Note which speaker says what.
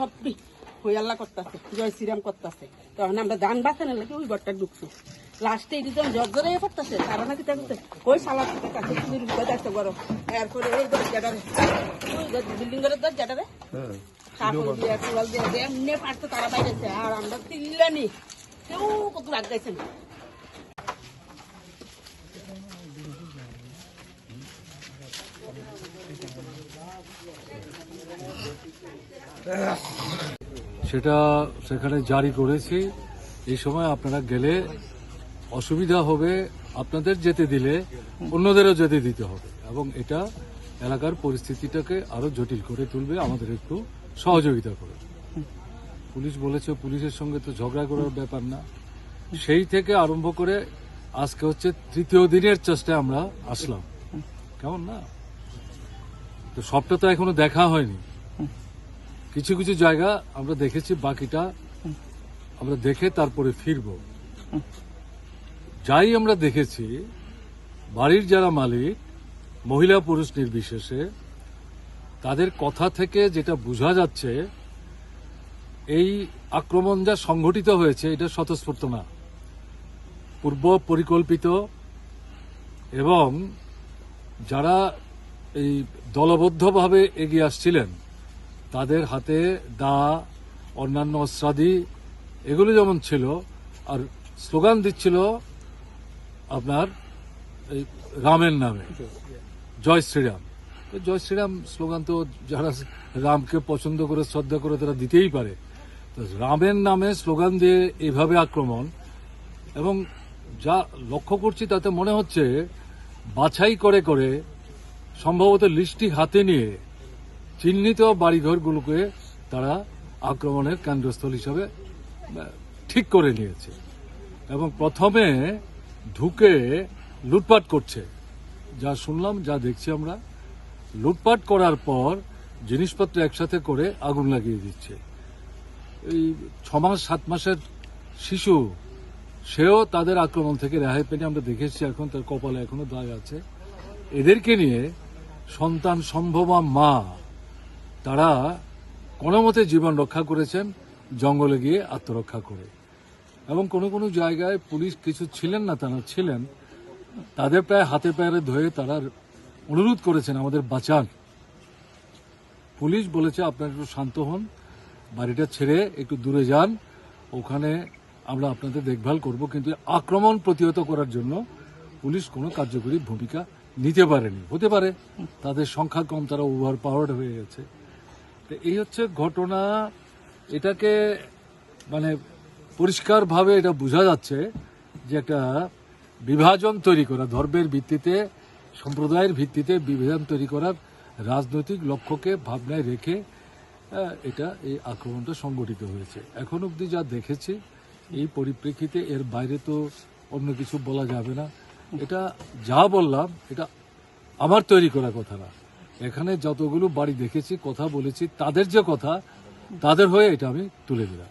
Speaker 1: সব হই আল্লাহ করতেছে জয় শ্রীরাম করতেছে। তখন আমরা যান বাঁচানো লাগে ওই ঘরটা ঢুকছি। লাস্টে এটি যখন জ্বর জ্বরে করতেছে তারা নাকি তাকে ওই সালাদ কাছে চুরির ভিতরে যাচ্ছে গরম। এরপরে ওই দরজাটারে ওই বিল্ডিং ঘরের দরজাটারে কাপড় দিয়ে কুড়াল দিয়ে দিয়ে এমনি পারতো তারা বাইরেছে আর আমরা তিল্লানি কেউ কত রাগ গাইছে না।
Speaker 2: সেটা সেখানে জারি করেছি। এই সময় আপনারা গেলে অসুবিধা হবে, আপনাদের যেতে দিলে অন্যদেরও যেতে দিতে হবে এবং এটা এলাকার পরিস্থিতিটাকে আরও জটিল করে তুলবে, আমাদের একটু সহযোগিতা করে। পুলিশ বলেছে, পুলিশের সঙ্গে তো ঝগড়া করার ব্যাপার না। সেই থেকে আরম্ভ করে আজকে হচ্ছে তৃতীয় দিনের চেষ্টায় আমরা আসলাম। কেমন না? তো সবটা তো এখনও দেখা হয়নি। কিছু কিছু জায়গা আমরা দেখেছি, বাকিটা আমরা দেখে তারপরে ফিরব। যাই আমরা দেখেছি, বাড়ির যারা মালিক, মহিলা পুরুষ নির্বিশেষে, তাদের কথা থেকে যেটা বোঝা যাচ্ছে, এই আক্রমণ যা সংঘটিত হয়েছে, এটা স্বতঃস্ফূর্ত না। পূর্ব পরিকল্পিত এবং যারা এই দলবদ্ধভাবে এগিয়ে আসছিলেন। তাদের হাতে দা, অন্যান্য অস্ত্রাদি, এগুলো যেমন ছিল, আর স্লোগান দিচ্ছিল আপনার এই রামের নামে। জয় শ্রীরাম। তো জয় শ্রীরাম স্লোগান তো যারা রামকে পছন্দ করে, শ্রদ্ধা করে তারা দিতেই পারে। তো রামের নামে স্লোগান দিয়ে এভাবে আক্রমণ, এবং যা লক্ষ্য করছি তাতে মনে হচ্ছে, বাছাই করে করে সম্ভবত লিস্টটি হাতে নিয়ে চিহ্নিত বাড়িঘরগুলোকে তারা আক্রমণের কেন্দ্রস্থল হিসাবে ঠিক করে নিয়েছে। এবং প্রথমে ঢুকে লুটপাট করছে। যা শুনলাম, যা দেখছি আমরা, লুটপাট করার পর জিনিসপত্র একসাথে করে আগুন লাগিয়ে দিচ্ছে। এই ছ মাস সাত মাসের শিশু, সেও তাদের আক্রমণ থেকে রেহাই পেনে আমরা দেখেছি এখন, তার কপালে এখনও দাগ আছে। এদেরকে নিয়ে সন্তান সম্ভবা মা। তারা কোনো মতে জীবন রক্ষা করেছেন, জঙ্গলে গিয়ে আত্মরক্ষা করে। এবং কোনো কোনো জায়গায় পুলিশ কিছু ছিলেন না, তারা ছিলেন। তাদের প্রায় হাতে পায়ে ধরে তারা অনুরোধ করেছেন আমাদের বাঁচান। পুলিশ বলেছে, আপনারা একটু শান্ত হন, বাড়িটা ছেড়ে একটু দূরে যান, ওখানে আমরা আপনাদের দেখভাল করব। কিন্তু আক্রমণ প্রতিহত করার জন্য পুলিশ কোনো কার্যকরী ভূমিকা নিতে পারেনি। হতে পারে। তাদের সংখ্যা কম, তারা ওভার পাওয়ার্ড হয়ে গেছে। তো এই হচ্ছে ঘটনা। এটাকে মানে পরিষ্কারভাবে এটা বোঝা যাচ্ছে যে একটা বিভাজন তৈরি করা, ধর্মের ভিত্তিতে, সম্প্রদায়ের ভিত্তিতে বিভাজন তৈরি করার রাজনৈতিক লক্ষ্যকে ভাবনায় রেখে এটা এই আক্রমণটা সংগঠিত হয়েছে। এখন অবধি যা দেখেছি, এই পরিপ্রেক্ষিতে এর বাইরে তো অন্য কিছু বলা যাবে না। এটা যা বললাম, এটা আমার তৈরি করা কথা না এখানে যতগুলো বাড়ি দেখেছি, কথা বলেছি, তাদের যে কথা, তাদের হয়ে এটা আমি তুলে দিলাম